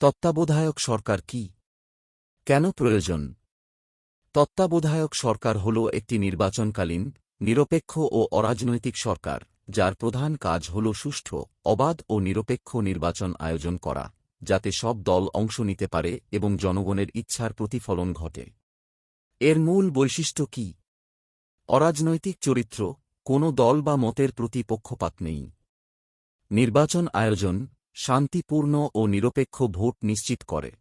তত্ত্বাবধায়ক সরকার কি? কেন প্রয়োজন? তত্ত্বাবধায়ক সরকার হল একটি নির্বাচনকালীন, নিরপেক্ষ ও অরাজনৈতিক সরকার, যার প্রধান কাজ হল সুষ্ঠু, অবাধ ও নিরপেক্ষ নির্বাচন আয়োজন করা, যাতে সব দল অংশ নিতে পারে এবং জনগণের ইচ্ছার প্রতিফলন ঘটে। এর মূল বৈশিষ্ট্য কি? অরাজনৈতিক চরিত্র, কোনো দল বা মতের প্রতি পক্ষপাত নেই। নির্বাচন আয়োজন শান্তিপূর্ণ ও নিরপেক্ষ ভোট নিশ্চিত করে।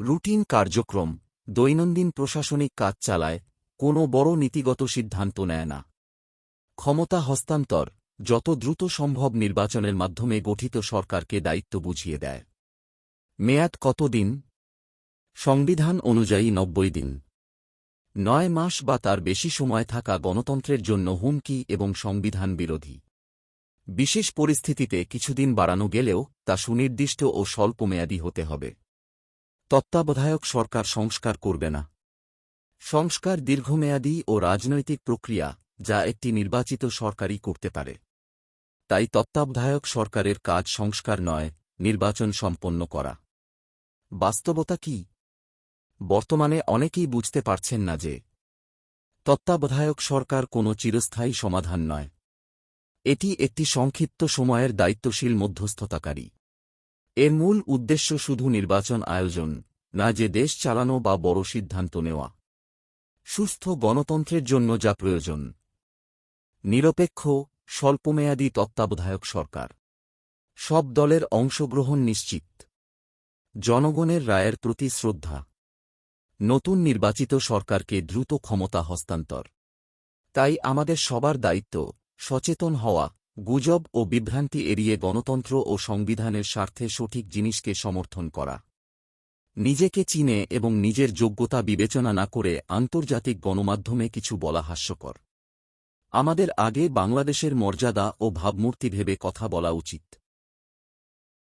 রুটিন কার্যক্রম, দৈনন্দিন প্রশাসনিক কাজ চালায়, কোনো বড় নীতিগত সিদ্ধান্ত নেয় না। ক্ষমতা হস্তান্তর, যত দ্রুত সম্ভব নির্বাচনের মাধ্যমে গঠিত সরকারকে দায়িত্ব বুঝিয়ে দেয়। মেয়াদ কত দিন? সংবিধান অনুযায়ী নব্বই দিন। নয় মাস বা তার বেশি সময় থাকা গণতন্ত্রের জন্য হুমকি এবং সংবিধান বিরোধী। বিশেষ পরিস্থিতিতে কিছুদিন বাড়ানো গেলেও তা সুনির্দিষ্ট ও স্বল্পমেয়াদী হতে হবে। তত্ত্বাবধায়ক সরকার সংস্কার করবে না। সংস্কার দীর্ঘমেয়াদী ও রাজনৈতিক প্রক্রিয়া যা একটি নির্বাচিত সরকারই করতে পারে। তাই তত্ত্বাবধায়ক সরকারের কাজ সংস্কার নয়, নির্বাচন সম্পন্ন করা। বাস্তবতা কি? বর্তমানে অনেকেই বুঝতে পারছেন না যে তত্ত্বাবধায়ক সরকার কোনো চিরস্থায়ী সমাধান নয়। এটি একটি সংক্ষিপ্ত সময়ের দায়িত্বশীল মধ্যস্থতাকারী। এর মূল উদ্দেশ্য শুধু নির্বাচন আয়োজন, না যে দেশ চালানো বা বড় সিদ্ধান্ত নেওয়া। সুস্থ গণতন্ত্রের জন্য যা প্রয়োজন। নিরপেক্ষ, স্বল্পমেয়াদী তত্ত্বাবধায়ক সরকার। সব দলের অংশগ্রহণ নিশ্চিত। জনগণের রায়ের প্রতি শ্রদ্ধা। নতুন নির্বাচিত সরকারকে দ্রুত ক্ষমতা হস্তান্তর। তাই আমাদের সবার দায়িত্ব সচেতন হওয়া, গুজব ও বিভ্রান্তি এড়িয়ে গণতন্ত্র ও সংবিধানের স্বার্থে সঠিক জিনিসকে সমর্থন করা। নিজেকে চিনে এবং নিজের যোগ্যতা বিবেচনা না করে আন্তর্জাতিক গণমাধ্যমে কিছু বলা হাস্যকর। আমাদের আগে বাংলাদেশের মর্যাদা ও ভাবমূর্তি ভেবে কথা বলা উচিত।